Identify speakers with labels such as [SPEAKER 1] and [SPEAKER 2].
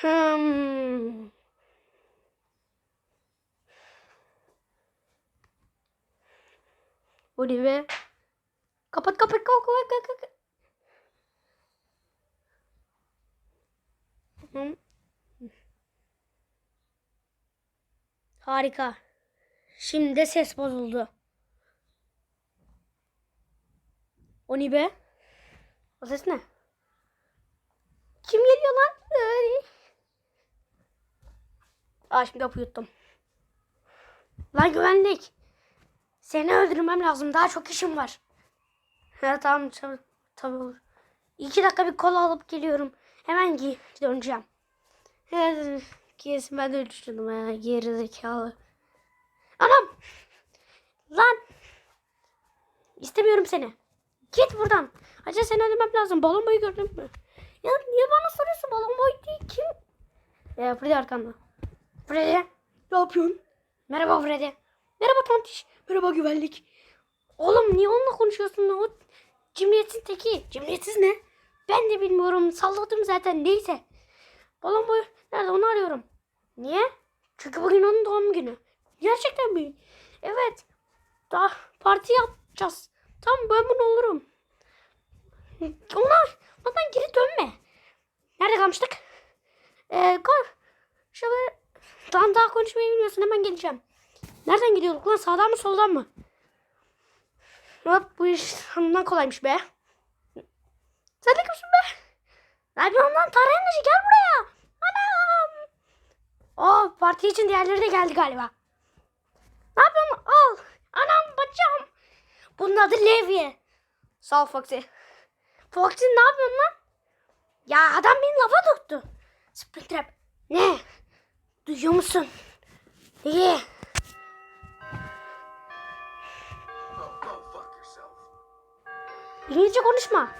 [SPEAKER 1] Hmm. O ne be? Kapat kapat kapat kapat kapat. Tamam. Harika. Şimdi de ses bozuldu. O ne be? O ses ne? Aa şimdi yuttum. Lan güvenlik. Seni öldürmem lazım. Daha çok işim var. Ha tamam tabii, tabii olur. İki dakika bir kola alıp geliyorum. Hemen giy döneceğim. Evet, Kesin ben de düşündüm ha. Geri zekalı. Anam! Lan! İstemiyorum seni. Git buradan. Acaba seni öldürmem lazım. Balon boyu gördün mü? Ya niye bana soruyorsun? Balon boyu değil kim? Ya Freddy arkanda. Freddy. Ne yapıyorsun? Merhaba Freddy. Merhaba Tontiş. Merhaba güvenlik. Oğlum niye onunla konuşuyorsun? O cimriyetsiz teki. Cimriyetsiz ne? Ben de bilmiyorum. Salladım zaten. Neyse. Balon boyu nerede onu arıyorum. Niye? Çünkü bugün onun doğum günü. Gerçekten mi? Evet. Daha parti yapacağız. Tamam ben bunu olurum. Ona, ondan geri dönme. Nerede kalmıştık? Şöyle. Daha, konuşmayı bilmiyorsun hemen geleceğim. Nereden gidiyorduk lan? Sağdan mı soldan mı? Hop bu iş hanımdan kolaymış be. Sen de kimsin be? Ne yapıyorsun lan? Tarayınlıcı gel buraya. Anam. Oh parti için diğerleri de geldi galiba. Ne yapıyorsun? Al. Anam bacağım. Bunun adı Levi. Sağ ol Foxy. Foxy ne yapıyorsun lan? Ya adam beni lafa tuttu. Springtrap. Ne? Duyuyor musun? İyi.
[SPEAKER 2] Oh.
[SPEAKER 1] İngilizce konuşma.